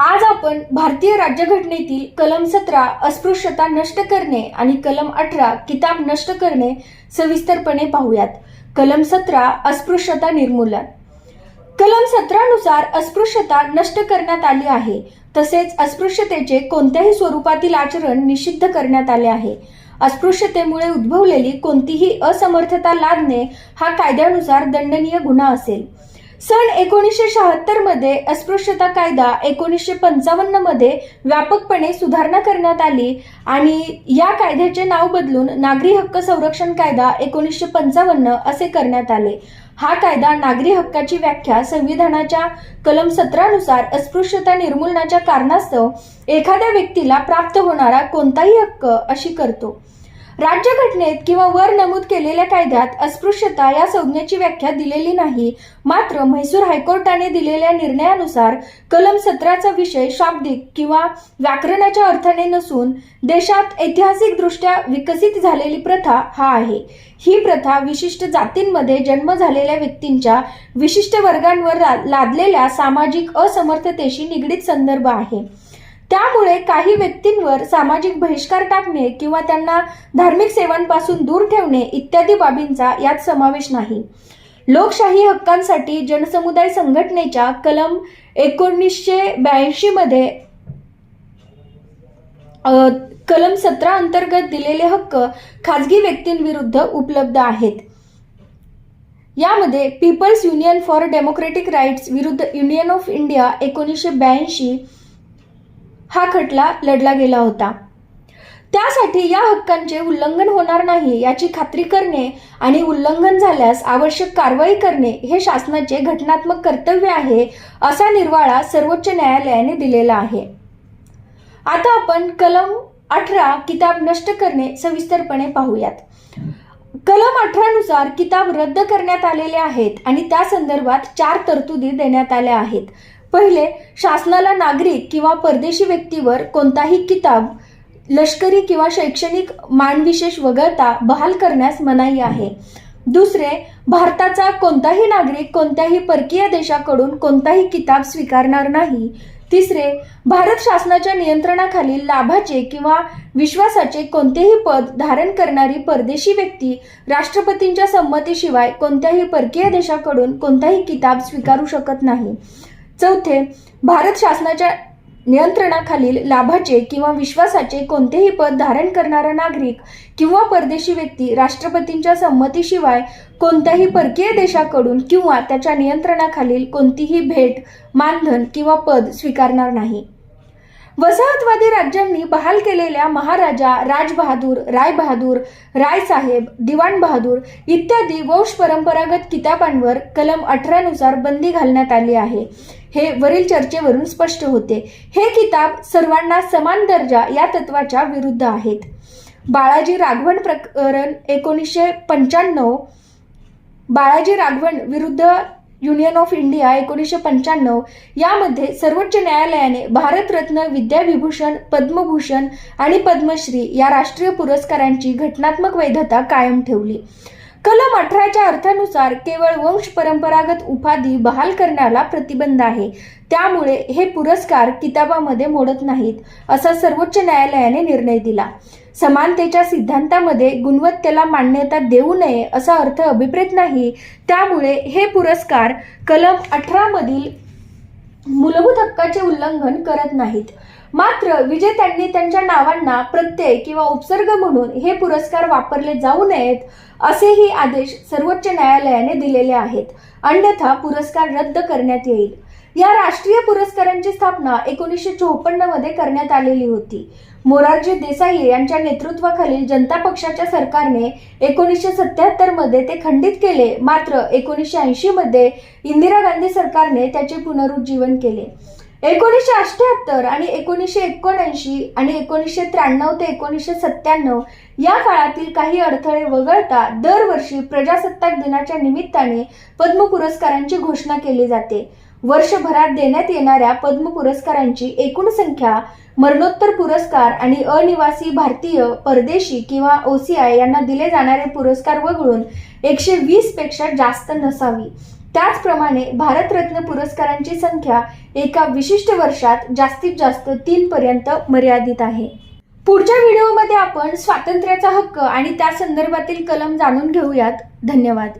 आज आपण भारतीय राज्यघटनेतील कलम सतरा अस्पृश्यता नष्ट करणे आणि कलम अठरा किताब नष्ट करणे सविस्तरपणे पाहूयात. कलम सतरा अस्पृश्यता निर्मूलन. कलम सतरानुसार अस्पृश्यता नष्ट करण्यात आली आहे. तसेच अस्पृश्यतेचे कोणत्याही स्वरूपातील आचरण निषिद्ध करण्यात आले आहे. अस्पृश्यतेमुळे उद्भवलेली कोणतीही असमर्थता लादणे हा कायद्यानुसार दंडनीय गुन्हा असेल. सन एकोणीसशे शहात्तरमध्ये अस्पृश्यता कायदा एकोणीसशे पंचावन्नमध्ये व्यापकपणे सुधारणा करण्यात आली आणि या कायद्याचे नाव बदलून नागरी हक्क संरक्षण कायदा एकोणीसशे पंचावन्न असे करण्यात आले. हा कायदा नागरी हक्काची व्याख्या संविधानाच्या कलम सतरानुसार अस्पृश्यता निर्मूलनाच्या कारणास्तव एखाद्या व्यक्तीला प्राप्त होणारा कोणताही हक्क अशी करतो. राज्यघटनेत किंवा वर नमूद केलेल्या कायद्यात अस्पृश्यता या संज्ञेची व्याख्या दिलेली नाही. मात्र म्हैसूर हायकोर्टाने दिलेल्या निर्णयानुसार कलम सतराचा विषय शाब्दिक किंवा व्याकरणाच्या अर्थाने नसून देशात ऐतिहासिकदृष्ट्या विकसित झालेली प्रथा हा आहे. ही प्रथा विशिष्ट जातींमध्ये जन्म झालेल्या व्यक्तींच्या विशिष्ट वर्गांवर ला- लादलेल्या सामाजिक असमर्थतेशी निगडीत संदर्भ आहे. त्यामुळे काही व्यक्तींवर सामाजिक बहिष्कार टाकणे किंवा त्यांना धार्मिक सेवांपासून दूर ठेवणे इत्यादी बाबींचा यात समावेश नाही. लोकशाही हक्कांसाठी जनसमुदाय संघटनेच्या कलम एकोणीसशे ब्याऐंशी मध्ये कलम सतरा अंतर्गत दिलेले हक्क खाजगी व्यक्तींविरुद्ध उपलब्ध आहेत. यामध्ये People's Union for Democratic Rights विरुद्ध युनियन ऑफ इंडिया एकोणीसशे ब्याऐंशी हा खटला लढला गेला होता. त्यासाठी या हक्कांचे उल्लंघन होणार नाही याची खात्री करणे आणि उल्लंघन झाल्यास आवश्यक कारवाई करणे हे शासनाचे घटनात्मक कर्तव्य आहे असा निर्वाळा सर्वोच्च न्यायालयाने दिलेला आहे. आता आपण कलम अठरा किताब नष्ट करणे सविस्तरपणे पाहूयात. कलम अठरानुसार किताब रद्द करण्यात आलेले आहेत आणि त्या संदर्भात चार तरतुदी देण्यात आल्या आहेत. पहिले शासनाला नागरिक किंवा परदेशी व्यक्तीवर कोणताही किताब लष्करी किंवा शैक्षणिक मानविशेष वगळता बहाल करण्यास मनाई आहे. दुसरे भारताचा कोणताही नागरिक कोणत्याही परकीय देशाकडून कोणताही किताब स्वीकारणार नाही. तिसरे भारत शासनाच्या नियंत्रणाखालील लाभाचे किंवा विश्वासाचे कोणतेही पद धारण करणारी परदेशी व्यक्ती राष्ट्रपतींच्या संमतीशिवाय कोणत्याही परकीय देशाकडून कोणताही किताब स्वीकारू शकत नाही. चौथे भारत शासनाच्या नियंत्रणाखालील लाभाचे किंवा विश्वासाचे कोणतेही पद धारण करणारा नागरिक किंवा परदेशी व्यक्ती राष्ट्रपतींच्या संमतीशिवाय कोणत्याही परकीय देशाकडून किंवा त्याच्या नियंत्रणाखालील कोणतीही भेट मानधन किंवा पद स्वीकारणार नाही. वसाहतवादी राज्यांनी बहाल केलेल्या महाराजा राजबहादूर रायबहादूर रायसाहेब दिवाण बहादूर इत्यादी वंश परंपरागत किताबांवर कलम अठरानुसार बंदी घालण्यात आली आहे. हे वरील चर्चेवरून स्पष्ट होते. हे किताब सर्वांना समान दर्जा या तत्वाच्या विरुद्ध आहेत. बाळाजी राघवण प्रकरण एकोणीसशे पंच्याण्णव बाळाजी राघवण विरुद्ध युनियन ऑफ इंडिया एकोणीसशे पंच्याण्णव यामध्ये सर्वोच्च न्यायालयाने भारतरत्न विद्याविभूषण पद्मभूषण आणि पद्मश्री या राष्ट्रीय पुरस्कारांची घटनात्मक वैधता कायम ठेवली. कलम अठराच्या अर्थानुसार केवळ वंश परंपरागत उपाधी बहाल करण्याला प्रतिबंध आहे. त्यामुळे हे पुरस्कार किताबामध्ये मोडत नाहीत असा सर्वोच्च न्यायालयाने निर्णय दिला. समानतेच्या सिद्धांतामध्ये गुणवत्तेला मान्यता देऊ नये असा अर्थ अभिप्रेत नाही. त्यामुळे हे पुरस्कार कलम अठरामधील मूलभूत हक्काचे उल्लंघन करत नाहीत. मात्र विजेत्यांनी त्यांच्या नावांना प्रत्यय किंवा उपसर्ग म्हणून हे पुरस्कार वापरले जाऊ नयेत असेही आदेश सर्वोच्च न्यायालयाने दिलेले आहेत. अन्यथा पुरस्कार रद्द करण्यात येईल. या राष्ट्रीय पुरस्कारांची स्थापना एकोणीसशे चोपन्नमध्ये करण्यात आलेली होती. मोरारजी देसाई यांच्या नेतृत्वाखालील जनता पक्षाच्या सरकारने एकोणीसशे सत्याहत्तरमध्ये ते खंडित केले. मात्र एकोणीसशे ऐंशी मध्ये इंदिरा गांधी सरकारने त्याचे पुनरुज्जीवन केले. एकोणीसशे अष्ट्याहत्तर आणि एकोणीसशे एकोणऐंशी आणि एकोणीसशे त्र्याण्णव ते एकोणीसशे सत्त्याण्णव या काळातील काही अडथळे वगळता दरवर्षी प्रजासत्ताक दिनाच्या निमित्ताने पद्म पुरस्कारांची घोषणा केली जाते. वर्षभरात देण्यात येणाऱ्या पद्म पुरस्कारांची एकूण संख्या मरणोत्तर पुरस्कार आणि अनिवासी भारतीय परदेशी किंवा ओसीआय यांना दिले जाणारे पुरस्कार वगळून एकशे वीसपेक्षा जास्त नसावी. त्याचप्रमाणे भारतरत्न पुरस्कारांची संख्या एका विशिष्ट वर्षात जास्तीत जास्त तीन पर्यंत मर्यादित आहे. पुढच्या व्हिडिओमध्ये आपण स्वातंत्र्याचा हक्क आणि त्या संदर्भातील कलम जाणून घेऊयात. धन्यवाद.